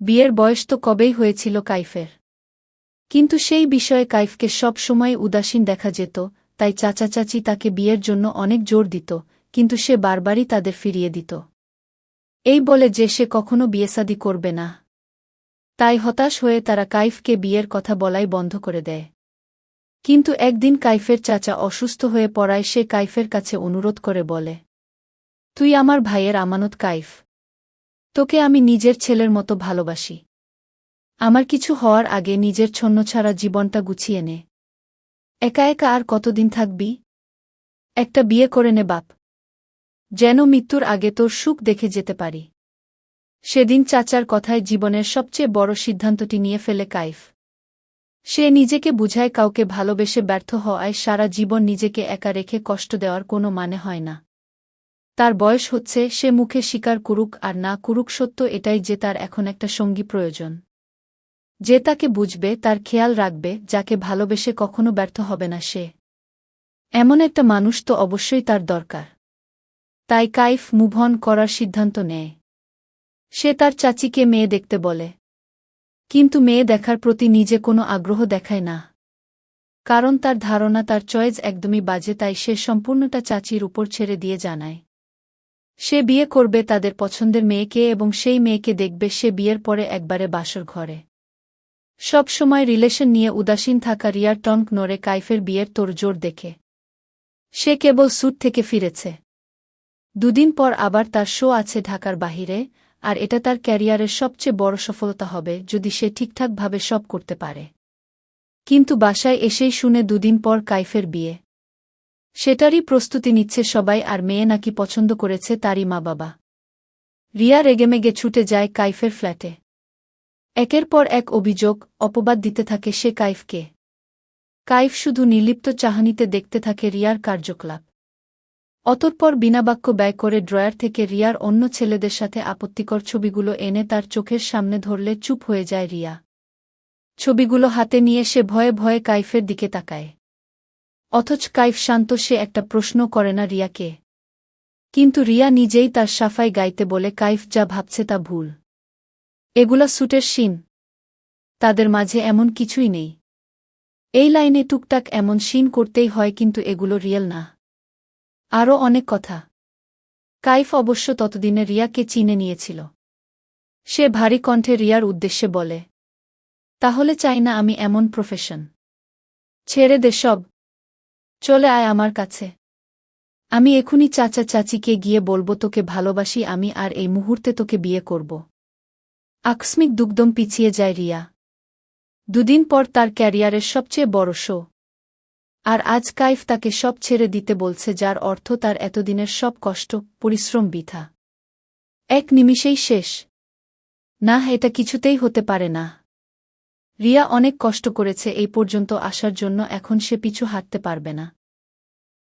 বিয়ের বয়স তো কবেই হয়েছিল কাইফের। কিন্তু সেই বিষয়ে কাইফকে সব সময় উদাসীন দেখা যেত, তাই চাচা চাচি তাকে বিয়ের জন্য অনেক জোর দিত, কিন্তু সে বারবারই তাদের ফিরিয়ে দিত। এই বলে যে সে কখনো বিয়েসাদি করবে না। তাই হতাশ হয়ে তারা কাইফকে বিয়ের কথা বলাই বন্ধ করে দেয়। কিন্তু একদিন কাইফের চাচা অসুস্থ হয়ে পড়ায় সে কাইফের কাছে অনুরোধ করে বলে, তুই আমার ভাইয়ের আমানত কাইফ তোকে আমি নিজের ছেলের মতো ভালোবাসি। আমার কিছু হওয়ার আগে নিজের ছন্ন ছাড়া জীবনটা গুছিয়ে নে। একা একা আর কতদিন থাকবি? একটা বিয়ে করে নে বাপ। যেন মৃত্যুর আগে তোর সুখ দেখে যেতে পারি। সেদিন চাচার কথায় জীবনের সবচেয়ে বড় সিদ্ধান্তটি নিয়ে ফেলে কাইফ সে নিজেকে বুঝায় কাউকে ভালোবেসে ব্যর্থ হওয়ায় সারা জীবন নিজেকে একা রেখে কষ্ট দেওয়ার কোনো মানে হয় না। তার বয়স হচ্ছে, সে মুখে স্বীকার করুক আর না করুক, সত্য এটাই যে তার এখন একটা সঙ্গী প্রয়োজন। যে তাকে বুঝবে, তার খেয়াল রাখবে, যাকে ভালোবেসে কখনো ব্যর্থ হবে না সে। এমন একটা মানুষ তো অবশ্যই তার দরকার। তাই কাইফ মুভন করার সিদ্ধান্ত নেয়। সে তার চাচিকে মেয়ে দেখতে বলে। কিন্তু মেয়ে দেখার প্রতি নিজে কোনো আগ্রহ দেখায় না। কারণ তার ধারণা, তার চয়েস একদমই বাজে, তাই সে সম্পূর্ণটা চাচির উপর ছেড়ে দিয়ে জানায়। সে বিয়ে করবে তাদের পছন্দের মেয়েকে এবং সেই মেয়েকে দেখবে সে বিয়ের পরে একবারে বাসর ঘরে। সব সময় রিলেশন নিয়ে উদাসীন থাকা রিয়ার টঙ্ক নড়ে কাইফের বিয়ের তোড়জোড় দেখে। সে কেবল স্যুট থেকে ফিরেছে। দুদিন পর আবার তার শো আছে ঢাকার বাহিরে, আর এটা তার ক্যারিয়ারের সবচেয়ে বড় সফলতা হবে যদি সে ঠিকঠাকভাবে সব করতে পারে। কিন্তু বাসায় এসেই শুনে দুদিন পর কাইফের বিয়ে। সেটারই প্রস্তুতি নিচ্ছে সবাই আর মেয়ে নাকি পছন্দ করেছে তারই মা বাবা। রিয়া রেগেমেগে ছুটে যায় কাইফের ফ্ল্যাটে। একের পর এক অভিযোগ, অপবাদ দিতে থাকে সে কাইফকে। কাইফ শুধু নির্লিপ্ত চাহানিতে দেখতে থাকে রিয়ার কার্যকলাপ। অতঃপর বিনাবাক্য ব্যয় করে ড্রয়ার থেকে রিয়ার অন্য ছেলেদের সাথে আপত্তিকর ছবিগুলো এনে তার চোখের সামনে ধরলে চুপ হয়ে যায় রিয়া। ছবিগুলো হাতে নিয়ে সে ভয়ে ভয়ে কাইফের দিকে তাকায়। অথচ কাইফ শান্ত, সে একটা প্রশ্ন করে না রিয়াকে। কিন্তু রিয়া নিজেই তার সাফাই গাইতে বলে কাইফ যা ভাবছে তা ভুল। এগুলা সুটের সিন। তাদের মাঝে এমন কিছুই নেই। এই লাইনে টুকটাক এমন সিন করতেই হয়, কিন্তু এগুলো রিয়েল না। আরও অনেক কথা। কাইফ অবশ্য ততদিনে রিয়াকে চিনে নিয়েছিল। সে ভারী কণ্ঠে রিয়ার উদ্দেশ্যে বলে, তাহলে চাই না আমি এমন প্রফেশন। ছেড়ে দে সব চলে আয় আমার কাছে। আমি এখুনি চাচা চাচিকে গিয়ে বলব, তোকে ভালোবাসি আমি আর এই মুহূর্তে তোকে বিয়ে করব। আকস্মিক দুগ্ধম পিছিয়ে যায় রিয়া। দুদিন পর তার ক্যারিয়ারের সবচেয়ে বড় শো। আর আজ কাইফ তাকে সব ছেড়ে দিতে বলছে, যার অর্থ তার এতদিনের সব কষ্ট, পরিশ্রম, বৃথা। এক নিমিষেই শেষ। না, এটা কিছুতেই হতে পারে না। রিয়া অনেক কষ্ট করেছে এই পর্যন্ত আসার জন্য, এখন সে পিছু হাঁটতে পারবে না।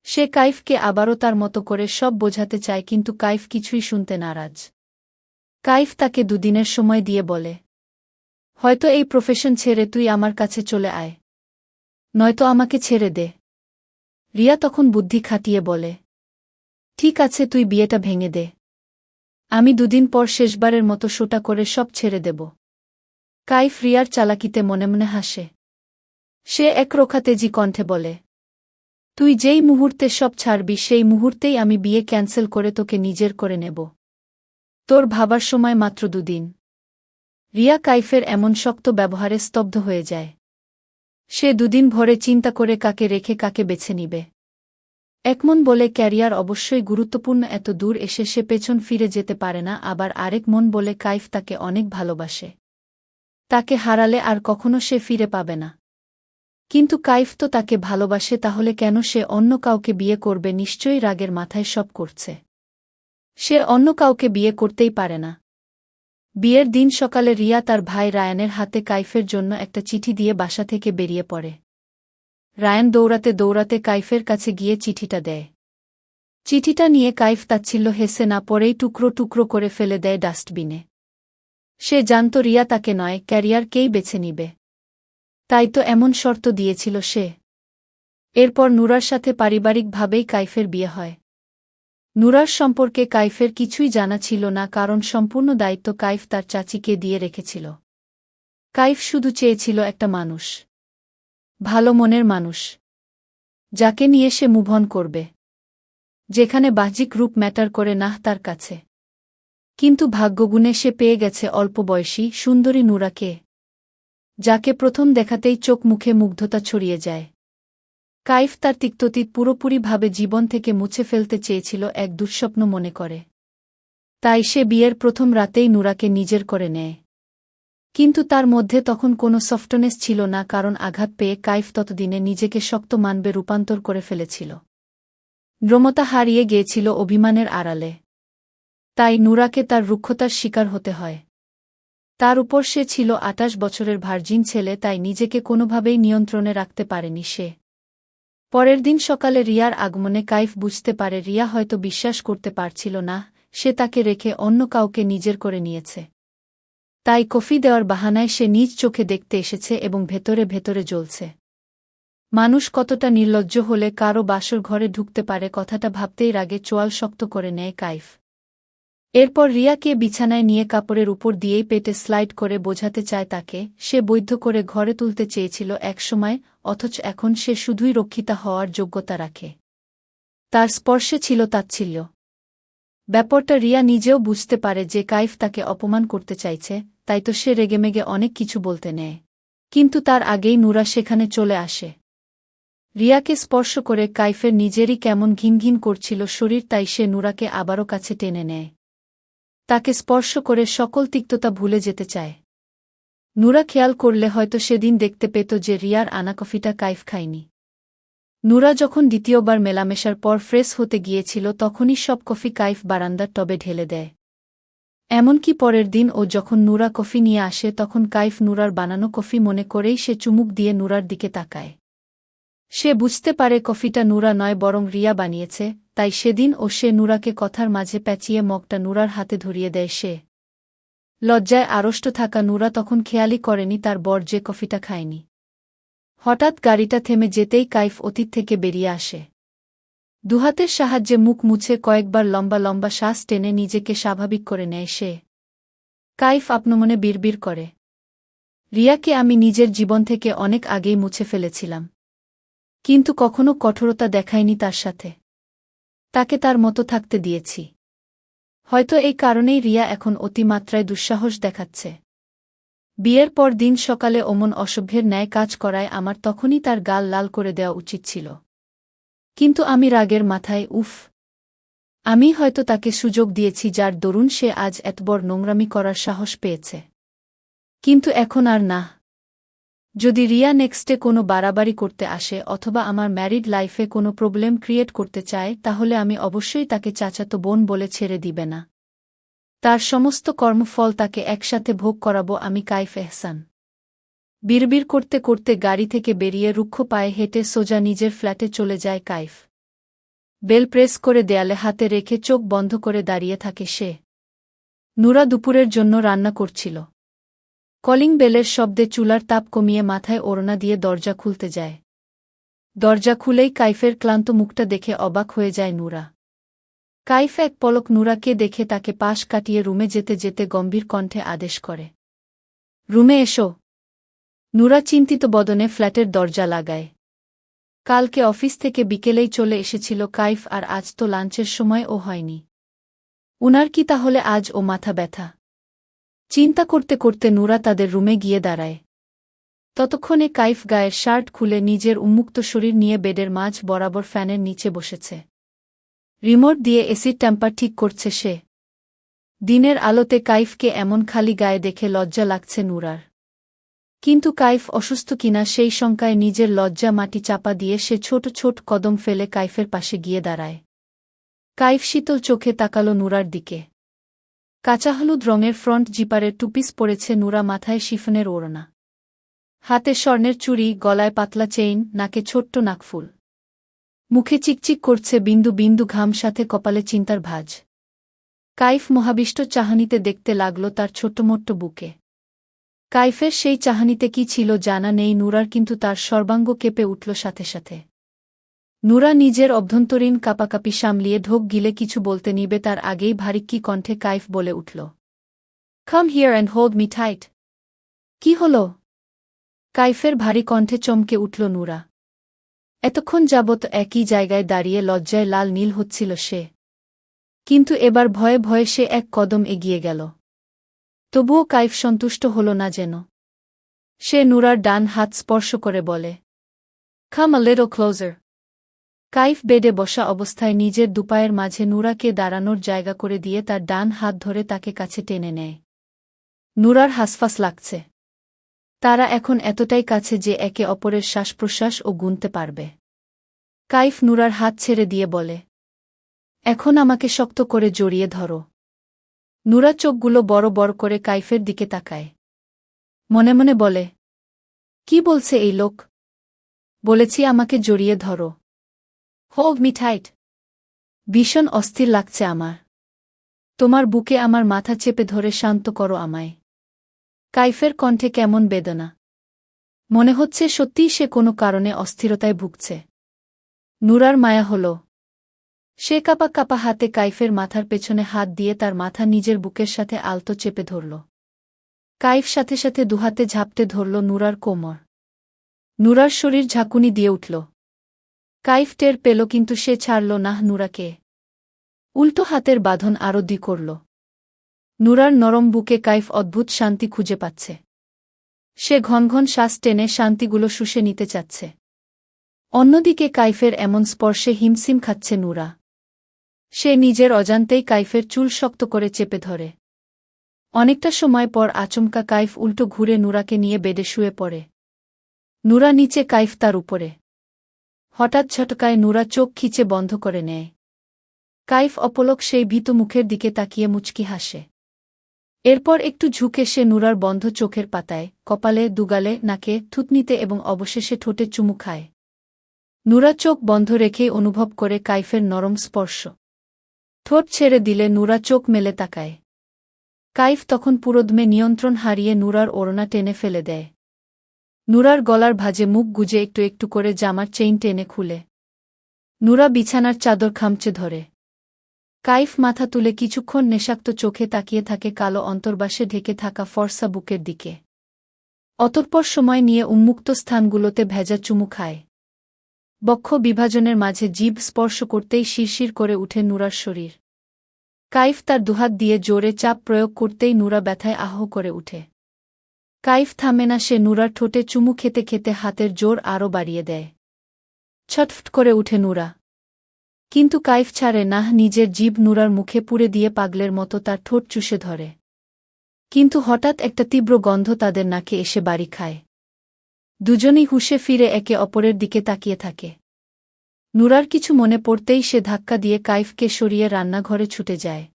সে কাইফকে আবারও তার মতো করে সব বোঝাতে চায়, কিন্তু কাইফ কিছুই শুনতে নারাজ। কাইফ তাকে দুদিনের সময় দিয়ে বলে, হয়তো এই প্রফেশন ছেড়ে তুই আমার কাছে চলে আয়। নয়তো আমাকে ছেড়ে দে। রিয়া তখন বুদ্ধি খাটিয়ে বলে, ঠিক আছে, তুই বিয়েটা ভেঙে দে। আমি দুদিন পর শেষবারের মতো শোটা করে সব ছেড়ে দেব। কাইফ রিয়ার চালাকিতে মনে মনে হাসে। সে একরোখা তেজি কণ্ঠে বলে, তুই যেই মুহূর্তে সব ছাড়বি, সেই মুহূর্তেই আমি বিয়ে ক্যান্সেল করে তোকে নিজের করে নেব। তোর ভাবার সময় মাত্র দুদিন। রিয়া কাইফের এমন শক্ত ব্যবহারে স্তব্ধ হয়ে যায়। সে দুদিন ভরে চিন্তা করে কাকে রেখে কাকে বেছে নিবে। একমন বলে, ক্যারিয়ার অবশ্যই গুরুত্বপূর্ণ, এত দূর এসে সে পেছন ফিরে যেতে পারে না। আবার আরেক মন বলে, কাইফ তাকে অনেক ভালোবাসে। তাকে হারালে আর কখনো সে ফিরে পাবে না। কিন্তু কাইফ তো তাকে ভালোবাসে, তাহলে কেন সে অন্য কাউকে বিয়ে করবে? নিশ্চয়ই রাগের মাথায় সব করছে। সে অন্য কাউকে বিয়ে করতেই পারে না। বিয়ের দিন সকালে রিয়া তার ভাই রায়ানের হাতে কাইফের জন্য একটা চিঠি দিয়ে বাসা থেকে বেরিয়ে পড়ে। রায়ান দৌড়াতে দৌড়াতে কাইফের কাছে গিয়ে চিঠিটা দেয়। চিঠিটা নিয়ে কাইফ তাচ্ছিল্য হেসে না পরেই টুকরো টুকরো করে ফেলে দেয় ডাস্টবিনে। সে জানত রিয়া তাকে নয় ক্যারিয়ারকেই বেছে নিবে। তাই তো এমন শর্ত দিয়েছিল সে। এরপর নুরার সাথে পারিবারিকভাবেই কাইফের বিয়ে হয়। নুরার সম্পর্কে কাইফের কিছুই জানা ছিল না, কারণ সম্পূর্ণ দায়িত্ব কাইফ তার চাচিকে দিয়ে রেখেছিল। কাইফ শুধু চেয়েছিল একটা মানুষ। ভালো মনের মানুষ। যাকে নিয়ে সে মুভন করবে। যেখানে বাহ্যিক রূপ ম্যাটার করে নাহ তার কাছে। কিন্তু ভাগ্যগুণে সে পেয়ে গেছে অল্প বয়সী সুন্দরী নুরাকে, যাকে প্রথম দেখাতেই চোখ মুখে মুগ্ধতা ছড়িয়ে যায়। কাইফ তার তিক্ততীত পুরোপুরিভাবে জীবন থেকে মুছে ফেলতে চেয়েছিল এক দুঃস্বপ্ন মনে করে। তাই সে বিয়ের প্রথম রাতেই নুরাকে নিজের করে নেয়। কিন্তু তার মধ্যে তখন কোনো সফটনেস ছিল না, কারণ আঘাত পেয়ে কাইফ ততদিনে নিজেকে শক্ত মানবে রূপান্তর করে ফেলেছিল। দ্রমতা হারিয়ে গিয়েছিল অভিমানের আড়ালে। তাই নুরাকে তার রুক্ষতার শিকার হতে হয়। তার উপর সে ছিল আটাশ বছরের ভার্জিন ছেলে, তাই নিজেকে কোনোভাবেই নিয়ন্ত্রণে রাখতে পারেনি সে। পরের দিন সকালে রিয়ার আগমনে কাইফ বুঝতে পারে রিয়া হয়তো বিশ্বাস করতে পারছিল না, সে তাকে রেখে অন্য কাউকে নিজের করে নিয়েছে। তাই কফি দেওয়ার বাহানায় সে নিজ চোখে দেখতে এসেছে এবং ভেতরে ভেতরে জ্বলছে। মানুষ কতটা নির্লজ্জ হলে কারও বাসর ঘরে ঢুকতে পারে কথাটা ভাবতেই রাগে চোয়াল শক্ত করে নেয় কাইফ। এরপর রিয়াকে বিছানায় নিয়ে কাপড়ের উপর দিয়েই পেটে স্লাইড করে বোঝাতে চায় তাকে, সে বৈধ করে ঘরে তুলতে চেয়েছিল একসময়, অথচ এখন সে শুধুই রক্ষিতা হওয়ার যোগ্যতা রাখে। তার স্পর্শে ছিল তাচ্ছিল্য। ব্যাপারটা রিয়া নিজেও বুঝতে পারে যে কাইফ তাকে অপমান করতে চাইছে, তাই তো সে রেগেমেগে অনেক কিছু বলতে নেয়। কিন্তু তার আগেই নুরা সেখানে চলে আসে। রিয়াকে স্পর্শ করে কাইফের নিজেরই কেমন ঘিন ঘিন করছিল শরীর, তাই সে নুরাকে আবারও কাছে টেনে নেয়। তাকে স্পর্শ করে সকল তিক্ততা ভুলে যেতে চায়। নুরা খেয়াল করলে হয়তো সেদিন দেখতে পেত যে রিয়ার আনা কফিটা কাইফ খায়নি। নুরা যখন দ্বিতীয়বার মেলামেশার পর ফ্রেশ হতে গিয়েছিল তখনই সব কফি কাইফ বারান্দার টবে ঢেলে দেয়। এমনকি পরের দিন ও যখন নুরা কফি নিয়ে আসে তখন কাইফ নুরার বানানো কফি মনে করেই সে চুমুক দিয়ে নুরার দিকে তাকায়। সে বুঝতে পারে কফিটা নুরা নয় বরং রিয়া বানিয়েছে তাই সেদিন ও সে নুরাকে কথার মাঝে প্যাচিয়ে মগটা নুরার হাতে ধরিয়ে দেয় সে। লজ্জায় আড়ষ্ট থাকা নুরা তখন খেয়ালই করেনি তার বর যে কফিটা খায়নি। হঠাৎ গাড়িটা থেমে যেতেই কাইফ অতীত থেকে বেরিয়ে আসে। দুহাতের সাহায্যে মুখ মুছে কয়েকবার লম্বা লম্বা শ্বাস টেনে নিজেকে স্বাভাবিক করে নেয় সে। কাইফ আপনমনে বিড়বিড় করে। রিয়াকে আমি নিজের জীবন থেকে অনেক আগেই মুছে ফেলেছিলাম। কিন্তু কখনো কঠোরতা দেখায়নি তার সাথে। তাকে তার মতো থাকতে দিয়েছি। হয়তো এই কারণেই রিয়া এখন অতিমাত্রায় দুঃসাহস দেখাচ্ছে। বিয়ের পর দিন সকালে অমন অসভ্যের ন্যায় কাজ করায় আমার তখনই তার গাল লাল করে দেওয়া উচিত ছিল। কিন্তু আমি রাগের মাথায়, উফ! আমি হয়তো তাকে সুযোগ দিয়েছি যার দরুন সে আজ এতবর নোংরামি করার সাহস পেয়েছে। কিন্তু এখন আর না। যদি রিয়া নেক্সটে কোনো বাড়াবাড়ি করতে আসে অথবা আমার ম্যারিড লাইফে কোনো প্রবলেম ক্রিয়েট করতে চায়, তাহলে আমি অবশ্যই তাকে চাচাতো বোন বলে ছেড়ে দিবে না। তার সমস্ত কর্মফল তাকে একসাথে ভোগ করাবো আমি কাইফ এহসান। বিড়বিড় করতে করতে গাড়ি থেকে বেরিয়ে রুক্ষ পায়ে হেঁটে সোজা নিজের ফ্ল্যাটে চলে যায় কাইফ। বেল প্রেস করে দেয়ালে হাতে রেখে চোখ বন্ধ করে দাঁড়িয়ে থাকে সে। নুরা দুপুরের জন্য রান্না করছিল। কলিং বেলের শব্দে চুলার তাপ কমিয়ে মাথায় ওড়না দিয়ে দরজা খুলতে যায়। দরজা খুলেই কাইফের ক্লান্ত মুখটা দেখে অবাক হয়ে যায় নুরা। কাইফ এক পলক নুরাকে দেখে তাকে পাশ কাটিয়ে রুমে যেতে যেতে গম্ভীর কণ্ঠে আদেশ করে। রুমে এসো। নুরা চিন্তিত বদনে ফ্ল্যাটের দরজা লাগায়। কালকে অফিস থেকে বিকেলেই চলে এসেছিল কাইফ আর আজ তো লাঞ্চের সময় ও হয়নি। উনার কি তাহলে আজ ও মাথা ব্যথা? চিন্তা করতে করতে নুরা তাদের রুমে গিয়ে দাঁড়ায়। ততক্ষণে কাইফ গায়ের শার্ট খুলে নিজের উন্মুক্ত শরীর নিয়ে বেডের মাঝ বরাবর ফ্যানের নিচে বসেছে। রিমোট দিয়ে এসির টেম্পার ঠিক করছে সে। দিনের আলোতে কাইফকে এমন খালি গায়ে দেখে লজ্জা লাগছে নুরার। কিন্তু কাইফ অসুস্থ কিনা সেই শঙ্কায় নিজের লজ্জা মাটি চাপা দিয়ে সে ছোট ছোট কদম ফেলে কাইফের পাশে গিয়ে দাঁড়ায়। কাইফ শীতল চোখে তাকালো নুরার দিকে। কাঁচা হলুদ রঙের ফ্রন্ট জিপারের টুপিস পড়েছে নুরা মাথায় শিফনের ওড়না। হাতে স্বর্ণের চুড়ি, গলায় পাতলা চেইন, নাকে ছোট্ট নাকফুল। মুখে চিকচিক করছে বিন্দু বিন্দু ঘাম, সাথে কপালে চিন্তার ভাজ। কাইফ মহাবিষ্ট চাহানিতে দেখতে লাগল তার ছোট্টমোট্ট বুকে। কাইফের সেই চাহানিতে কি ছিল জানা নেই, নুরার কিন্তু তার সর্বাঙ্গ কেঁপে উঠল সাথে সাথে। নুরা নিজের অভ্যন্তরীণ কাপাকাপি সামলিয়ে ঢোক গিলে কিছু বলতে নিবে তার আগেই ভারিক্কি কণ্ঠে কাইফ বলে উঠল। Come here and hold me tight কি হল? কাইফের ভারী কণ্ঠে চমকে উঠল নুরা। এতক্ষণ যাবৎ একই জায়গায় দাঁড়িয়ে লজ্জায় লাল নীল হচ্ছিল সে। কিন্তু এবার ভয়ে ভয়ে সে এক কদম এগিয়ে গেল। তবুও কাইফ সন্তুষ্ট হল না যেন। সে নুরার ডান হাত স্পর্শ করে বলে খাম আ লিটল ক্লোজার কাইফ বেডে বসা অবস্থায় নিজের দুপায়ের মাঝে নুরাকে দাঁড়ানোর জায়গা করে দিয়ে তার ডান হাত ধরে তাকে কাছে টেনে নেয়। নুরার হাসফাস লাগছে। তারা এখন এতটাই কাছে যে একে অপরের শ্বাস প্রশ্বাস ও গুনতে পারবে। কাইফ নুরার হাত ছেড়ে দিয়ে বলে, এখন আমাকে শক্ত করে জড়িয়ে ধরো। নুরা চোখগুলো বড় বড় করে কাইফের দিকে তাকায়। মনে মনে বলে, কি বলছে এই লোক? বলেছি আমাকে জড়িয়ে ধরো। হোভ মিঠাইট ভীষণ অস্থির লাগছে আমার। তোমার বুকে আমার মাথা চেপে ধরে শান্ত করো আমায়। কাইফের কণ্ঠে কেমন বেদনা। মনে হচ্ছে সত্যিই সে কোনো কারণে অস্থিরতায় ভুগছে। নুরার মায়া হল। সে কাপা কাপা হাতে কাইফের মাথার পেছনে হাত দিয়ে তার মাথা নিজের বুকের সাথে আলতো চেপে ধরল। কাইফ সাথে সাথে দুহাতে ঝাপটে ধরল নুরার কোমর। নুরার শরীর ঝাঁকুনি দিয়ে উঠল। কাইফ টের পেল কিন্তু সে ছাড়ল না নুরাকে। উল্টো হাতের বাঁধন আরও দি করল। নুরার নরম বুকে কাইফ অদ্ভুত শান্তি খুঁজে পাচ্ছে। সে ঘন ঘন শ্বাস টেনে শান্তিগুলো শুষে নিতে চাচ্ছে। অন্যদিকে কাইফের এমন স্পর্শে হিমসিম খাচ্ছে নুরা। সে নিজের অজান্তেই কাইফের চুল শক্ত করে চেপে ধরে। অনেকটা সময় পর আচমকা কাইফ উল্টো ঘুরে নুরাকে নিয়ে বেডে শুয়ে পড়ে। নুরা নিচে কাইফ তার উপরে। হঠাৎ ঝটকায় নুরা চোখ খিচে বন্ধ করে নেয়। কাইফ অপলক সেই ভীত মুখের দিকে তাকিয়ে মুচকি হাসে। এরপর একটু ঝুঁকে সে নুরার বন্ধ চোখের পাতায়, কপালে, দুগালে, নাকে, থুতনিতে এবং অবশেষে ঠোঁটে চুমু খায়। নুরা চোখ বন্ধ রেখেই অনুভব করে কাইফের নরম স্পর্শ। ঠোঁট ছেড়ে দিলে নুরা চোখ মেলে তাকায়। কাইফ তখন পুরোদমে নিয়ন্ত্রণ হারিয়ে নুরার ওড়না টেনে ফেলে দেয়। নুরার গলার ভাজে মুখ গুজে একটু একটু করে জামার চেইন টেনে খুলে। নুরা বিছানার চাদর খামচে ধরে। কাইফ মাথা তুলে কিছুক্ষণ নেশাক্ত চোখে তাকিয়ে থাকে কালো অন্তর্বাসে ঢেকে থাকা ফর্সা বুকের দিকে। অতঃপর সময় নিয়ে উন্মুক্ত স্থানগুলোতে ভেজা চুমু খায়। বক্ষ বিভাজনের মাঝে জীব স্পর্শ করতেই শিরশির করে উঠে নুরার শরীর। কাইফ তার দুহাত দিয়ে জোরে চাপ প্রয়োগ করতেই নুরা ব্যথায় আহ করে উঠে। কাইফ থামে না, সে নুরার ঠোঁটে চুমু খেতে খেতে হাতের জোর আরও বাড়িয়ে দেয়। ছটফট করে উঠে নুরা। কিন্তু কাইফ ছাড়ে না, নিজের জীব নুরার মুখে পুড়ে দিয়ে পাগলের মতো তার ঠোঁট চুষে ধরে। কিন্তু হঠাৎ একটা তীব্র গন্ধ তাদের নাকে এসে বাড়ি খায়। দুজনেই হুশে ফিরে একে অপরের দিকে তাকিয়ে থাকে। নুরার কিছু মনে পড়তেই সে ধাক্কা দিয়ে কাইফকে সরিয়ে রান্নাঘরে ছুটে যায়।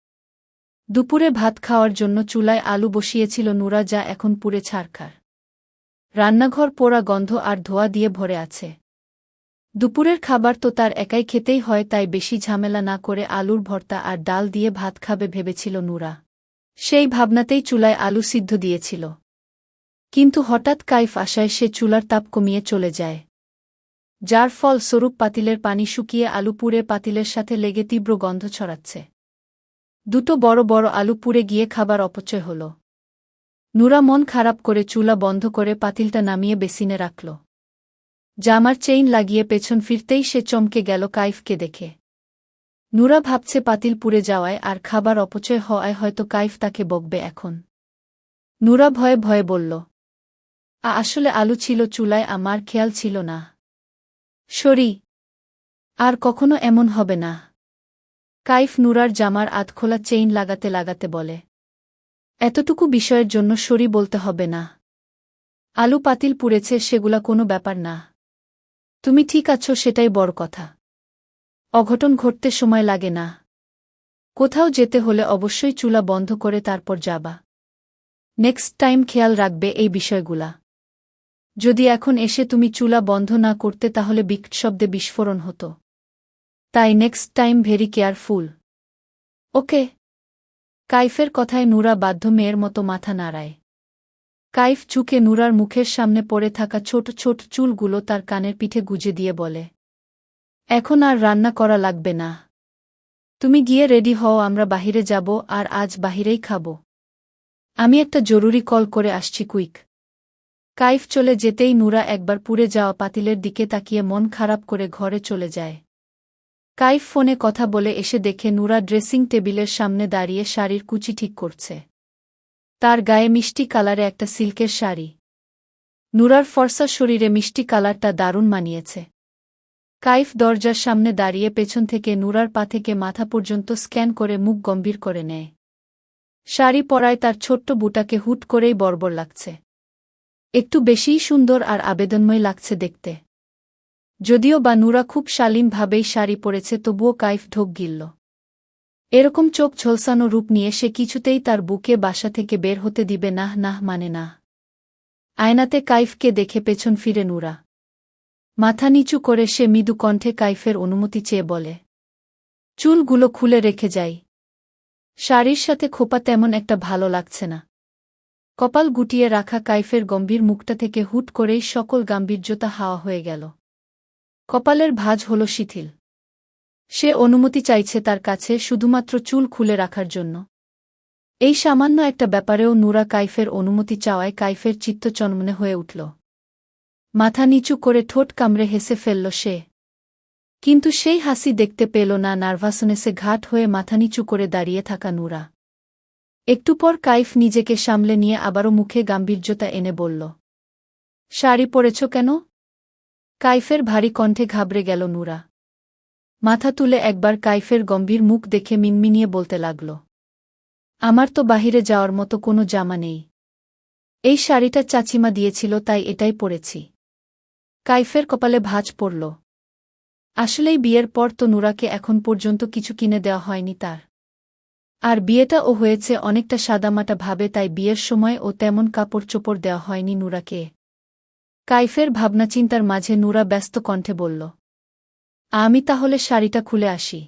দুপুরে ভাত খাওয়ার জন্য চুলায় আলু বসিয়েছিল নুরা যা এখন পুড়ে ছাড়খার রান্নাঘর পোড়া গন্ধ আর ধোয়া দিয়ে ভরে আছে। দুপুরের খাবার তো তার একাই খেতেই হয়, তাই বেশি ঝামেলা না করে আলুর ভর্তা আর ডাল দিয়ে ভাত খাবে ভেবেছিল নুরা। সেই ভাবনাতেই চুলায় আলু সিদ্ধ দিয়েছিল। কিন্তু হঠাৎ কাইফ আশায় সে চুলার তাপ কমিয়ে চলে যায়। যার ফল স্বরূপ পাতিলের পানি শুকিয়ে আলু পুড়ে পাতিলের সাথে লেগে তীব্র গন্ধ ছড়াচ্ছে। দুটো বড় বড় আলু পুড়ে গিয়ে খাবার অপচয় হল। নুরা মন খারাপ করে চুলা বন্ধ করে পাতিলটা নামিয়ে বেসিনে রাখল। জামার চেইন লাগিয়ে পেছন ফিরতেই সে চমকে গেল কাইফকে দেখে। নুরা ভাবছে পাতিল পুড়ে যাওয়ায় আর খাবার অপচয় হওয়ায় হয়তো কাইফ তাকে বকবে এখন। নুরা ভয়ে ভয়ে বলল, আ, আসলে আলু ছিল চুলায়, আমার খেয়াল ছিল না। সরি, আর কখনো এমন হবে না। কাইফ নুরার জামার আধখোলা চেইন লাগাতে লাগাতে বলে, এতটুকু বিষয়ের জন্য সরি বলতে হবে না। আলু পাতিল পুড়েছে, সেগুলা কোনো ব্যাপার না। তুমি ঠিক আছো, সেটাই বড় কথা। অঘটন ঘটতে সময় লাগে না। কোথাও যেতে হলে অবশ্যই চুলা বন্ধ করে তারপর যাবা। নেক্সট টাইম খেয়াল রাখবে এই বিষয়গুলা। যদি এখন এসে তুমি চুলা বন্ধ না করতে, তাহলে বিক্ট শব্দে বিস্ফোরণ হতো। তাই next time very careful okay কাইফের কথায় নুরা বাধ্য মেয়ের মতো মাথা নাড়ায়। কাইফ চুকে নুরার মুখের সামনে পড়ে থাকা ছোট ছোট চুলগুলো তার কানের পিঠে গুজে দিয়ে বলে, এখন আর রান্না করা লাগবে না। তুমি গিয়ে রেডি হও, আমরা বাহিরে যাব আর আজ বাহিরেই খাব। আমি একটা জরুরি কল করে আসছি কুইক কাইফ চলে যেতেই নুরা একবার পুড়ে যাওয়া পাতিলের দিকে তাকিয়ে মন খারাপ করে ঘরে চলে যায়। কাইফ ফোনে কথা বলে এসে দেখে নুরা ড্রেসিং টেবিলের সামনে দাঁড়িয়ে শাড়ির কুচি ঠিক করছে। তার গায়ে মিষ্টি কালারে একটা সিল্কের শাড়ি। নুরার ফর্সা শরীরে মিষ্টি কালারটা দারুণ মানিয়েছে। কাইফ দরজার সামনে দাঁড়িয়ে পেছন থেকে নুরার পা থেকে মাথা পর্যন্ত স্ক্যান করে মুখ গম্ভীর করে নেয়। শাড়ি পরায় তার ছোট্ট বুটাকে হুট করেই বর্বর লাগছে। একটু বেশিই সুন্দর আর আবেদনময় লাগছে দেখতে। যদিও বা নুরা খুব শালীনভাবেই শাড়ি পরেছে, তবুও কাইফ ঢোক গিলল। এরকম চোখ ঝলসানো রূপ নিয়ে সে কিছুতেই তার বুকে বাসা থেকে বের হতে দিবে নাহ নাহ মানে না আয়নাতে কাইফকে দেখে পেছন ফিরে নুরা। মাথা নিচু করে সে মৃদু কণ্ঠে কাইফের অনুমতি চেয়ে বলে, চুলগুলো খুলে রেখে যাই। শাড়ির সাথে খোপা তেমন একটা ভালো লাগছে না। কপাল গুটিয়ে রাখা কাইফের গম্ভীর মুখটা থেকে হুট করেই সকল গাম্ভীর্যতা হাওয়া হয়ে গেল। কপালের ভাজ হল শিথিল। সে অনুমতি চাইছে তার কাছে শুধুমাত্র চুল খুলে রাখার জন্য। এই সামান্য একটা ব্যাপারেও নুরা কাইফের অনুমতি চাওয়ায় কাইফের চিত্ত চন্মনে হয়ে উঠল। মাথা নিচু করে ঠোঁট কামড়ে হেসে ফেলল সে। কিন্তু সেই হাসি দেখতে পেল না নার্ভাসনেসে ঘাট হয়ে মাথা নিচু করে দাঁড়িয়ে থাকা নুরা। একটু পর কাইফ নিজেকে সামলে নিয়ে আবারও মুখে গাম্ভীর্যতা এনে বলল, শাড়ি পরেছ কেন? কাইফের ভারী কণ্ঠে ঘাবড়ে গেল নুরা। মাথা তুলে একবার কাইফের গম্ভীর মুখ দেখে মিনমিনিয়ে বলতে লাগল, আমার তো বাহিরে যাওয়ার মতো কোনো জামা নেই। এই শাড়িটা চাচিমা দিয়েছিল, তাই এটাই পরেছি। কাইফের কপালে ভাঁজ পড়ল, আসলেই বিয়ের পর তো নুরাকে এখন পর্যন্ত কিছু কিনে দেওয়া হয়নি তার। আর বিয়েটা ও হয়েছে অনেকটা সাদামাটা ভাবে, তাই বিয়ের সময় ও তেমন কাপড় চোপড় দেওয়া হয়নি নুরাকে। কাইফের ভাবনাচিন্তার মাঝে নূরা ব্যস্ত কণ্ঠে বলল আমি তাহলে শাড়িটা খুলে আসি।